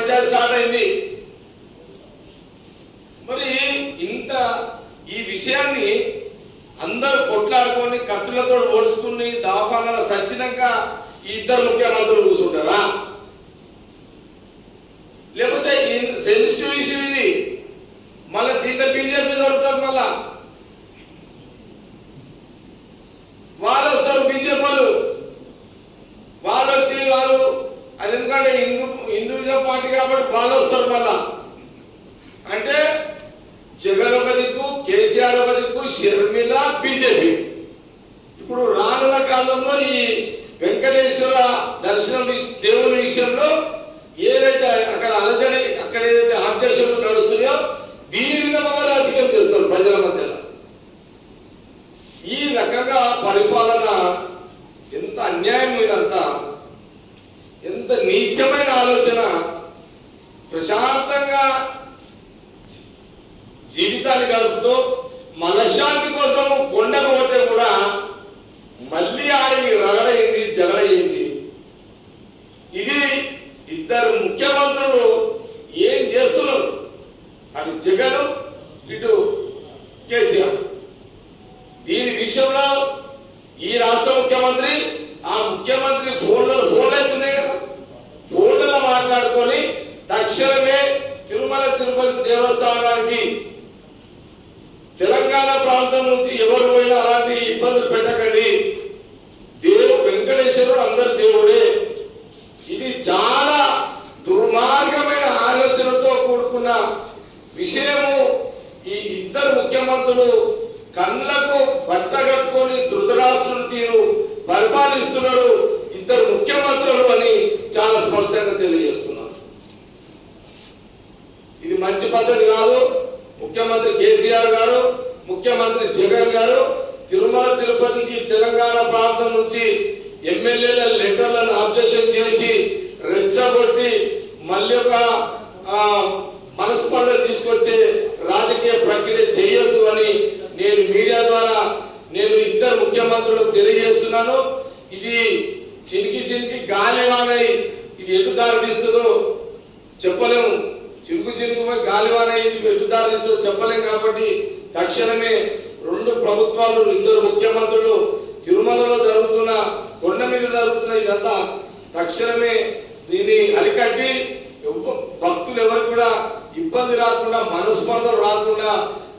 Panchayat start అయింది. మరి ఇంత ఈ విషయాన్ని అందరూ కొట్లాడుకొని కత్తులతో ఓడ్చుకుని దవాఖానాలో సచ్చినాక ఈ ఇద్దరు ముఖ్యమంత్రులు కూర్చుంటారా లేకపోతే ఇంత సెన్సిటివ్ విషయం ఇది మళ్ళీ దీంట్లో బీజేపీ జరుగుతుంది మళ్ళా వాళ్ళు వస్తారు బీజేపీ వాళ్ళు వాళ్ళు వచ్చి వాళ్ళు అది ఎందుకంటే హిందూ హిందూజం పార్టీ కాబట్టి వాళ్ళు వస్తారు మళ్ళా అంటే జగన్ ఒక దిక్కు కేసీఆర్ ఒక దిక్కు షర్మిల బీజేపీ ఇప్పుడు రానున్న కాలంలో ఈ వెంకటేశ్వర దర్శనం దేవుని విషయంలో ఏదైతే అక్కడ అలజడి అక్కడ ఏదైతే ఆధ్యక్షులు నడుస్తున్నాయో దీని మీద మన రాజకీయం చేస్తారు ప్రజల మధ్యలో. ఈ రకంగా పరిపాలన ఎంత అన్యాయం ఇదంతా ఎంత నీచమైన ఆలోచన ప్రశాంతంగా జీవితాన్ని గడుపుతూ మనశ్శాంతి కోసం కొండకు పోతే కూడా మళ్ళీ ఆడి రగడైంది జగడయింది ఇది ఇద్దరు ముఖ్యమంత్రులు ఏం చేస్తున్నారు అటు జగన్ ఇటు కేసీఆర్ దీని విషయంలో ఈ రాష్ట్ర ముఖ్యమంత్రి ఆ ముఖ్యమంత్రి ఫోన్లలో ఫోన్లు అవుతున్నాయి కదా. ఫోన్లలో మాట్లాడుకొని తక్షణమే తిరుమల తిరుపతి దేవస్థానానికి తెలంగాణ ప్రాంతం నుంచి ఎవరు పోయినా అలాంటి ఇబ్బందులు పెట్టకండి. దేవు వెంకటేశ్వరుడు అందరి దేవుడే. ఇది చాలా దుర్మార్గమైన ఆలోచనతో కూడుకున్న విషయము. ఈ ఇద్దరు ముఖ్యమంత్రులు కళ్ళకు బట్ట కట్టుకొని ధృతరాష్ట్రుడు తీరు పరిపాలిస్తున్నాడు ఇద్దరు ముఖ్యమంత్రులు అని చాలా స్పష్టంగా తెలియజేస్తున్నారు. ఇది మంచి పద్ధతి కాదు. ముఖ్యమంత్రి కేసీఆర్ గారు ముఖ్యమంత్రి జగన్ గారు తిరుమల తిరుపతికి తెలంగాణ ప్రాంతం నుంచి ఎమ్మెల్యేల లెటర్లను అబ్జెక్షన్ చేసి రెచ్చగొట్టి మళ్ళీ ఒక మనస్పర్ధ తీసుకొచ్చే రాజకీయ ప్రక్రియ చేయొద్దు అని నేను మీడియా ద్వారా నేను ఇద్దరు ముఖ్యమంత్రులకు తెలియజేస్తున్నాను. ఇది చినికి చినికి గాలివానై ఇది ఎటు దారితీస్తుందో చెప్పలేము. చిరుకు చిరుకు గాలివాన ఇది ఎటుదారి తీస్తుందో చెప్పలేం కాబట్టి తక్షణమే రెండు ప్రభుత్వాలు ఇద్దరు ముఖ్యమంత్రులు తిరుమలలో జరుగుతున్న కొండ మీద జరుగుతున్న ఇదంతా తక్షణమే దీన్ని అరికట్టి భక్తులు ఎవరు కూడా ఇబ్బంది రాకుండా మనస్పర్ధలు రాకుండా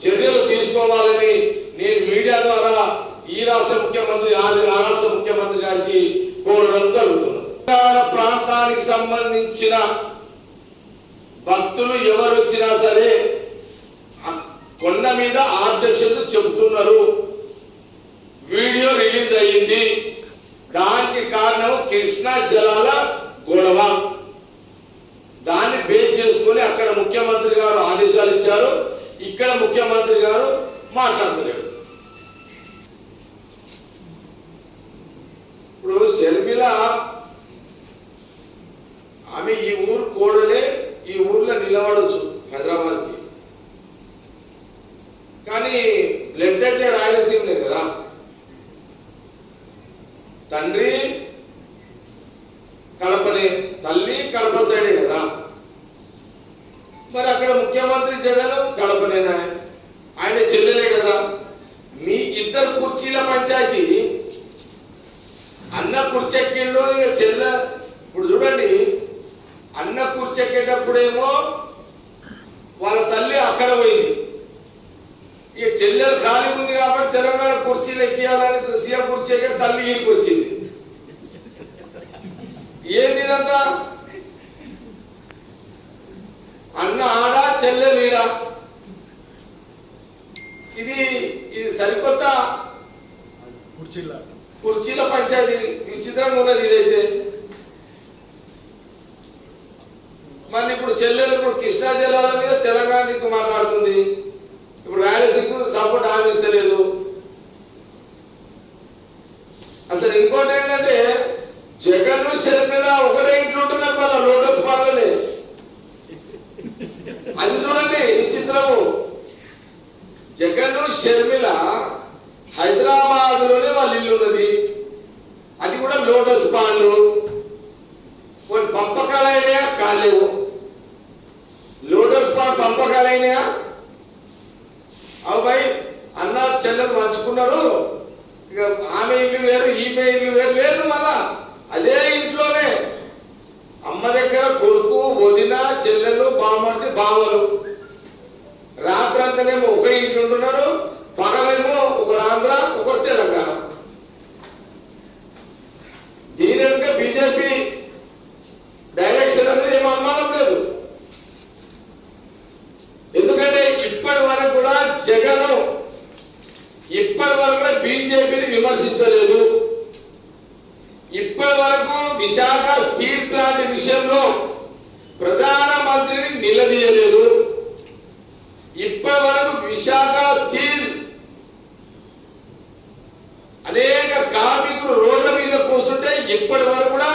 చర్యలు తీసుకోవాలని నేను మీడియా ద్వారా ఈ రాష్ట్ర ముఖ్యమంత్రి ఆ ఆ రాష్ట్ర ముఖ్యమంత్రి గారికి కోరడం జరుగుతున్నది. తెలంగాణ ప్రాంతానికి సంబంధించిన భక్తులు ఎవరు వచ్చినా సరే కొండ మీద అధ్యక్షులు చెబుతున్నారు. వీడియో రిలీజ్ అయ్యింది. దానికి కారణం కృష్ణా జలాల గొడవ. దాన్ని బేస్ చేసుకొని అక్కడ ముఖ్యమంత్రి గారు ఆదేశాలు ఇచ్చారు. ఇక్కడ ముఖ్యమంత్రి గారు మాట్లాడుతున్నారు. ఇప్పుడు షర్మిల ఆమె ఈ ఊరు కోడలే ఈ ఊర్లో నిలబడవచ్చు హైదరాబాద్కి. కానీ బ్లడ్ అయితే రాయలసీమలే కదా. తండ్రి కడపనే తల్లి కడప సైడే కదా మరి అక్కడ ముఖ్యమంత్రి జగన్ కడపనేనా ఆయన చెల్లెలే కదా మీ ఇద్దరు కుర్చీల పంచాయతీ అన్న కుర్చెక్కిళ్ళు ఇక చెల్ల ఇప్పుడు చూడండి అన్న కూర్చెక్కేటప్పుడేమో వాళ్ళ తల్లి అక్కడ పోయింది. ఇక చెల్లెలు ఖాళీ ఉంది కాబట్టి తెలంగాణ కుర్చీలు ఎక్కియాలని సీఎం కుర్చీ తల్లి ఈడికి వచ్చింది ఏంటి ఇదంతా? అన్న ఆడ చెల్లెలు ఈడ ఇది ఇది సరికొత్త? కుర్చీలా? కుర్చీల పంచాయతీ విచిత్రంగా ఉన్నది ఇదైతే. మళ్ళీ ఇప్పుడు చెల్లెలు ఇప్పుడు కృష్ణా జిల్లాల మీద తెలంగాణకి మాట్లాడుతుంది. ఇప్పుడు రాయలసీమకు సపోర్ట్ హామీ అసలు ఇంకోటి ఏంటంటే జగన్ షర్మిల ఒకరే ఇంట్లో ఉంటున్నారు మళ్ళీ లోటస్ పాటలే అది చూడండి విచిత్రము. జగన్ షర్మిల హైదరాబాద్ లోనే వాళ్ళ ఇల్లు ఉన్నది. అది కూడా లోటస్ పాండ్లు కొన్ని పంపకాలైనా కాలేవు. తగాదైనాయా అబ్బాయి అన్న చెల్లెలు పంచుకున్నారు. ఇక ఆమె ఇల్లు వేరు ఈమె ఇల్లు వేరు లేదు మళ్ళా. అదే ఇంట్లోనే. అమ్మ దగ్గర కొడుకు వదిన చెల్లెలు బామ్మర్ది బావలు. రాత్రంతానేమో ఒక ఇంట్లో ఉంటున్నారు. పగల ఆంధ్ర ఒకరు తెలంగాణ. దీని వెనుక బీజేపీ డైరెక్షన్ అనేది ఏం అనుమానం లేదు. ఎందుకంటే ఇప్పటి వరకు కూడా జగన్ ఇప్పటి వరకు కూడా బీజేపీని విమర్శించలేదు. ఇప్పటి వరకు విశాఖ స్టీల్ ప్లాంట్ విషయంలో ప్రధానమంత్రిని నిలదీయలేదు. ఇప్పటి వరకు విశాఖ స్టీల్ అనేక కార్మికులు రోడ్ల మీద కూర్చుంటే ఇప్పటి వరకు కూడా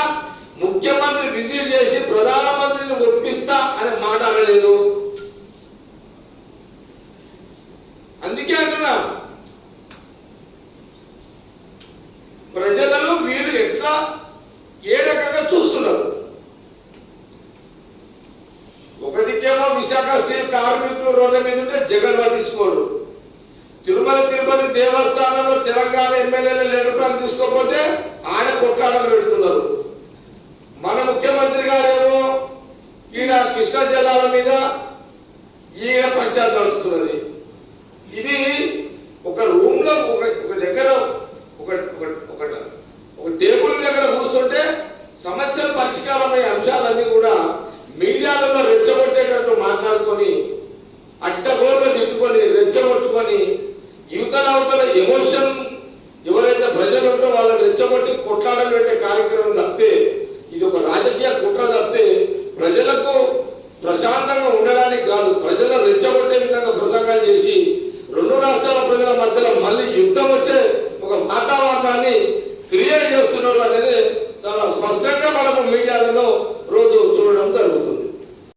ముఖ్యమంత్రి విజిట్ చేసి ప్రధానమంత్రిని ఒప్పిస్తా అని మాట అనలేదు. అందుకే అంటున్నా ప్రజలను మీరు ఎట్లా ఏ రకంగా చూస్తున్నారు? ఒక దిక్కేమో విశాఖ స్టీల్ కార్మికులు రోడ్ల మీద ఉంటే జగన్ పట్టించుకోడు దేవస్థానంలో తెలంగాణ ఎమ్మెల్యేలు రెండు రూపాయలు తీసుకోకపోతే ఆయన కొట్లాడలు పెడుతున్నారు. మన ముఖ్యమంత్రి గారేమో ఈయన కృష్ణా జిల్లాల మీద ఈయన పంచాయతీ నడుస్తున్నది. ఇది ఒక రూమ్లో ఒక ఒక దగ్గర ఒక ఒక ఒక ఒక టేబుల్ దగ్గర కూర్చుంటే సమస్యలు పరిష్కారమయ్యే అంశాలన్నీ కూడా మీడియాలలో రెచ్చగొట్టేటట్టు మాట్లాడుకొని అడ్డగోలుగా తిట్టుకొని రెచ్చగొట్టుకొని యువతల అవతల ఎమోషన్ ఎవరైతే ప్రజలు ఉంటారో వాళ్ళని రెచ్చగొట్టి కొట్లాడలు పెట్టే కార్యక్రమం